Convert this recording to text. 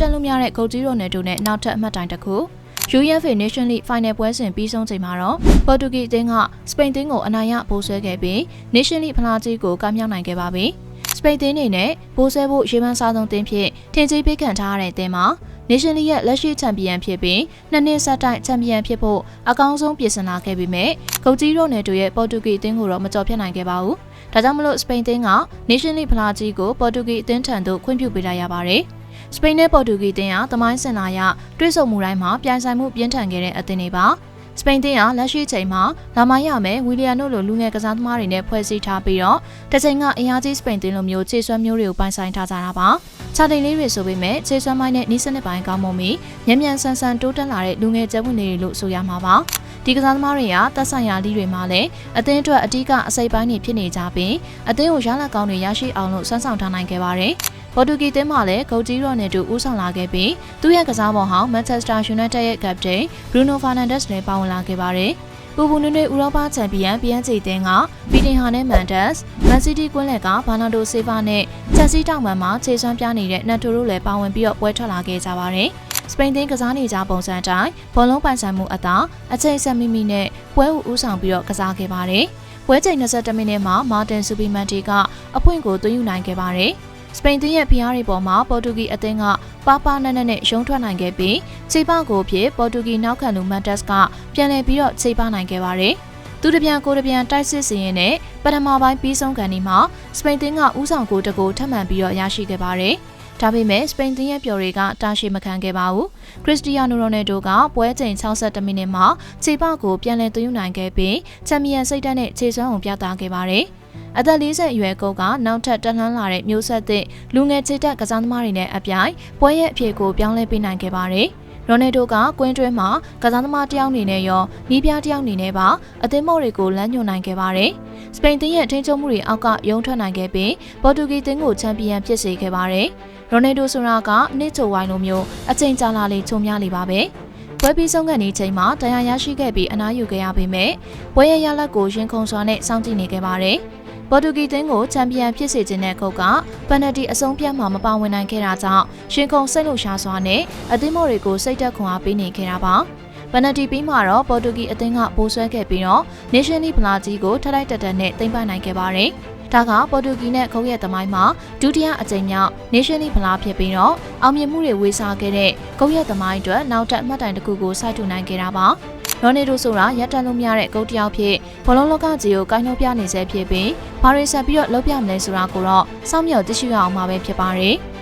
ရက်တက်လို့များတဲ့ဂုတ်ကြီးရိုနယ်တို့နဲ့နောက်ထပ်အမှတ်တိုင်တစ်ခု UEFA Nation League Final ပွဲစဉ်ပြီးဆုံးချိန်မှာတော့ပေါ်တူဂီအသင်းကစပိန်အသင်းကိုအနိုင်ရပိုးဆွဲခဲ့ပြီး Nation League ဖလားကြီးကိုကမ်းမြောက်နိုင်ခဲ့ပါပြီ။စပိန်အသင်းအနေနဲ့ပိုးဆွဲဖို့ရေပန်းစားဆုံးအသင်းဖြစ်ထင်ကြီးပေးခံထားရတဲ့အသင်းမှာ Nation League ရဲ့လက်ရှိချန်ပီယံဖြစ်ပြီးနှစ်နှစ်ဆက်တိုက်ချန်ပီယံဖြစ်ဖို့အကောင်းဆုံးပြင်ဆင်လာခဲ့ပေမဲ့ဂုတ်ကြီးရိုနယ်တို့ရဲ့ပေါ်တူဂီအသင်းကိုတော့မကြော်ဖြတ်နိုင်ခဲ့ပါဘူး။ဒါကြောင့်မလို့စပိန်အသင်းက Nation League ဖလားကြီးကိုပေါ်တူဂီအသင်းထံသို့ခွင့်ပြုပေးလိုက်ရပါတယ်။ စပိန်နဲ့ပေါ်တူဂီတင်းဟာသမိုင်းစင်လာရတွဲဆုံမှုတိုင်းမှာပြိုင်ဆိုင်မှုပြင်းထန်ခဲ့တဲ့အသင်းတွေပါစပိန်တင်းဟာလက်ရှိချိန်မှာလာမရမယ်ဝီလီယံတို့လိုလူငယ်ကစားသမားတွေနဲ့ဖွဲ့စည်းထားပြီးတော့တစ်ချိန်ကအင်အားကြီးစပိန်တင်းလိုမျိုးခြေစွမ်းမျိုးတွေကိုပိုင်ဆိုင်ထားကြတာပါခြာတိန်လေးတွေဆိုပေမဲ့ခြေစွမ်းပိုင်းနဲ့နီးစနစ်ပိုင်းကောင်းမွန်ပြီးညံ့ညံ့ဆန်းဆန်းတိုးတက်လာတဲ့လူငယ်ကျပ်ဝင်တွေလို့ဆိုရမှာပါဒီကစားသမားတွေကတက်ဆိုင်ရာလီတွေမှာလည်းအသင်းအတွက်အ धिक အစိပ်ပိုင်းတွေဖြစ်နေကြပြီးအသင်းကိုရလကောင်းတွေရရှိအောင်လို့စမ်းဆောင်ထားနိုင်ခဲ့ပါတယ်။ ပေါ်တူဂီတင်းမှာလည်းဂုတ်ကြီးရော်နဲ့တူဦးဆောင်လာခဲ့ပြီးသူ့ရဲ့ကစားပုံဟောင်းမန်ချက်စတာယူနိုက်တက်ရဲ့ကပတိန်ဘရူနိုဖာနန်ဒက်စ်လည်းပါဝင်လာခဲ့ပါတယ်။ပူပူနွေ့နွေ့ဥရောပချန်ပီယံ PNG တင်းကပီတင်ဟာနဲ့မန်ဒက်စ်မန်စီးတီးကွင်းလက်ကဘာနာဒိုဆေးဗာနဲ့ချက်စီတောင်မန်မှာခြေစွမ်းပြနေတဲ့နတ်တိုတို့လည်းပါဝင်ပြီးတော့ပွဲထွက်လာခဲ့ကြပါတယ်။စပိန်သင်းကစားနေကြပုံစံတိုင်းဘောလုံးပိုင်ဆိုင်မှုအသာအချိန်ဆက်မိမိနဲ့ပွဲဦးဦးဆောင်ပြီးတော့ကစားခဲ့ပါတယ်။ပွဲချိန်22မိနစ်မှာမာတင်ဆူပီမန်တီကအဖွင့်ကိုသွင်းယူနိုင်ခဲ့ပါတယ်။ စပိန်သင်းရဲ့ဖျားရီပေါ်မှာပေါ်တူဂီအသင်းကပါပါနက်နက်နဲ့ရုံးထွက်နိုင်ခဲ့ပြီးခြေပကိုဖြစ်ပေါ်တူဂီနောက်ခံလူမန်တက်စ်ကပြန်လည်ပြီးတော့ခြေပနိုင်ခဲ့ပါတယ်။သူတပြန်ကိုတပြန်တိုက်စစ်စီရင်နဲ့ပထမပိုင်းပြီးဆုံးကန်ဒီမှာစပိန်သင်းကဥဆောင်ကိုတကိုထပ်မံပြီးတော့ရရှိခဲ့ပါတယ်။ဒါပေမဲ့စပိန်သင်းရဲ့ပျော်တွေကတာရှိမခံခဲ့ပါဘူး။ခရစ္စတီယာနိုရိုနယ်ဒိုကပွဲချိန်62မိနစ်မှာခြေပကိုပြန်လည်သွင်းယူနိုင်ခဲ့ပြီးချန်ပီယံစိတ်ဓာတ်နဲ့ခြေစွမ်းကိုပြသခဲ့ပါတယ်။ အသက်40အရွယ်ကုတ်ကနောက်ထပ်တလှမ်းလာတဲ့မျိုးဆက်သစ်လူငယ်ခြေတက်ကစားသမားတွေနဲ့အပြိုင်ပွဲရဲ့အဖြစ်ကိုပြောင်းလဲပေးနိုင်ခဲ့ပါတယ်။ရိုနယ်ဒိုကကွင်းတွင်းမှာကစားသမားတယောက်အနေနဲ့ရောနီးပြားတယောက်အနေနဲ့ပါအသင်းမော်တွေကိုလမ်းညွှန်နိုင်ခဲ့ပါတယ်။စပိန်သင်းရဲ့ထိန်းချုပ်မှုတွေအောက်ကရုံထွက်နိုင်ခဲ့ပြီးပေါ်တူဂီသင်းကိုချန်ပီယံဖြစ်စေခဲ့ပါတယ်။ရိုနယ်ဒိုဆိုတာကနှစ်ချိုဝိုင်းလိုမျိုးအချိန်ကြာလာလေချုံများလေပါပဲပွဲပြီးဆုံးကနေချိန်မှာတရားရရှိခဲ့ပြီးအနားယူခဲ့ရပေမဲ့ပွဲရရလက်ကိုရင်ခုန်စွာနဲ့စောင့်ကြည့်နေခဲ့ပါတယ် ပေါ်တူဂီသင်းကိုချန်ပီယံဖြစ်စေခြင်းတဲ့ခုတ်ကပန်နတီအဆုံးဖြတ်မှာမပါဝင်နိုင်ခဲ့တာကြောင့်ရှင်ခုန်စိတ်လှရှားစွာနဲ့အသင်းမော်တွေကိုစိတ်တက်ခွန်အားပေးနေခဲ့တာပါပန်နတီပြီးမှတော့ပေါ်တူဂီအသင်းကပိုးဆွဲခဲ့ပြီးတော့ Nation League ဖလားကြီးကိုထထိုက်တက်တက်နဲ့သိမ်းပိုက်နိုင်ခဲ့ပါတယ်။ဒါကပေါ်တူဂီနဲ့ခုံးရဲ့သမိုင်းမှာဒုတိယအကြိမ်မြောက် Nation League ဖလားဖြစ်ပြီးတော့အောင်မြင်မှုတွေဝေစားခဲ့တဲ့ခုံးရဲ့သမိုင်းအတွက်နောက်ထပ်အမှတ်တိုင်တစ်ခုကိုစိုက်ထူနိုင်ခဲ့တာပါ ရိုနေဒိုဆိုတာရက်တက်လို့မရတဲ့ဂုတ်တယောက်ဖြစ်ဘလုံးလောကကြီးကိုကိုင်းနှုတ်ပြနေစေဖြစ်ပြီးဘာတွေဆက်ပြီးတော့လုပ်ပြမလဲဆိုတာကိုတော့စောင့်မျှော်သိရှိရအောင်မှာပဲဖြစ်ပါတယ်။